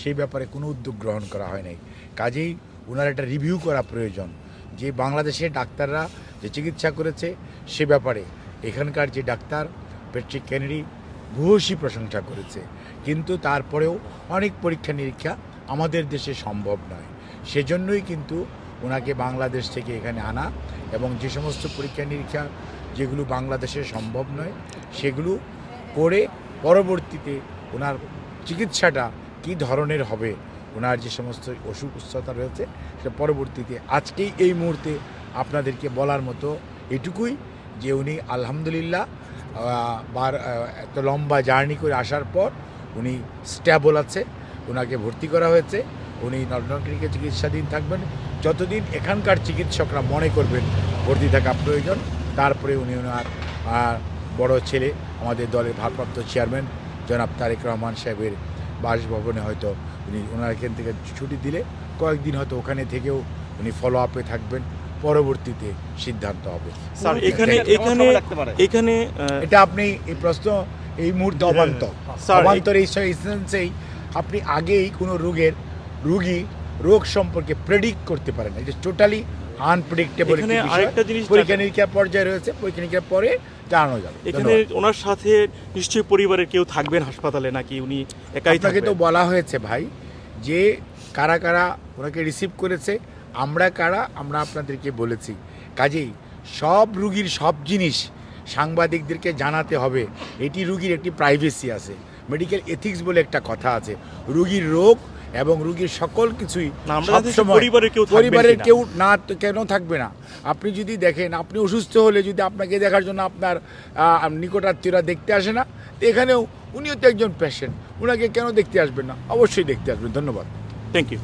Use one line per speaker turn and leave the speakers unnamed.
সেই ব্যাপারে কোনো উদ্যোগ গ্রহণ করা হয় নাই। কাজেই ওনার একটা রিভিউ করা প্রয়োজন। যে বাংলাদেশে ডাক্তাররা যে চিকিৎসা করেছে, সে ব্যাপারে এখানকার যে ডাক্তার পেট্রিক কেনেডি ভূয়সী প্রশংসা করেছে। কিন্তু তারপরেও অনেক পরীক্ষা নিরীক্ষা আমাদের দেশে সম্ভব নয়। সেজন্যই কিন্তু ওনাকে বাংলাদেশ থেকে এখানে আনা এবং যে সমস্ত পরীক্ষা নিরীক্ষা যেগুলো বাংলাদেশে সম্ভব নয়, সেগুলো করে পরবর্তীতে ওনার চিকিৎসাটা কী ধরনের হবে? ওনার যে সমস্ত অসুখ উচ্চতা রয়েছে, সেটা পরবর্তীতে আজকেই এই মুহূর্তে আপনাদেরকে বলার মতো এটুকুই যে উনি আলহামদুলিল্লাহ বার এত লম্বা জার্নি করে আসার পর উনি স্ট্যাবল আছে ওনাকে ভর্তি করা হয়েছে, উনি লন্ডন ক্লিনিকে চিকিৎসাধীন থাকবেন। যতদিন এখানকার চিকিৎসকরা মনে করবেন ভর্তি থাকা প্রয়োজন, তারপরে উনি ওনার বড় ছেলে, আমাদের দলের ভারপ্রাপ্ত চেয়ারম্যান জনাব তারেক রহমান সাহেবের বাসভবনে হয়তো উনি ওনার এখান থেকে ছুটি দিলে কয়েকদিন হয়তো ওখানে থেকেও উনি ফলো আপে থাকবেন পরবর্তীতে সিদ্ধান্ত হবে
স্যার এখানে এখানে এখানে
এটা আপনি এই প্রশ্ন এই মুহূর্তে অবান্তর অবান্তর এই ইনস্টেন্সেই আপনি আগেই কোনো রোগের রুগী রোগ সম্পর্কে প্রেডিক্ট করতে পারেন এটা টোটালি আনপ্রেডিক্টেবল
আরেকটা জিনিস
পরীক্ষা নিরীক্ষার পর্যায়ে রয়েছে পরীক্ষা নিরীক্ষার পরে জানানো যাবে।
এখানে ওনার সাথে নিশ্চয়ই পরিবারের কেউ থাকবেন হাসপাতালে নাকি উনি একাই
আপনাকে তো বলা হয়েছে ভাই যে কারা কারা ওনাকে রিসিভ করেছে আমরা কারা আমরা আপনাদেরকে বলেছি। কাজেই সব রুগীর সব জিনিস সাংবাদিকদেরকে জানাতে হবে। এটি রুগীর একটি প্রাইভেসি আছে। মেডিকেল এথিক্স বলে একটা কথা আছে। রুগীর রোগ এবং রুগীর সকল কিছুই
পরিবারের কেউ
পরিবারের কেউ না তো কেন থাকবে না? আপনি যদি দেখেন আপনি অসুস্থ হলে যদি আপনাকে দেখার জন্য আপনার নিকটার্থীরা নিকটাত্মীয়রা দেখতে আসে না এখানেও উনিও তো একজন পেশেন্ট ওনাকে কেন দেখতে আসবেন না? অবশ্যই দেখতে আসবেন। ধন্যবাদ।
Thank you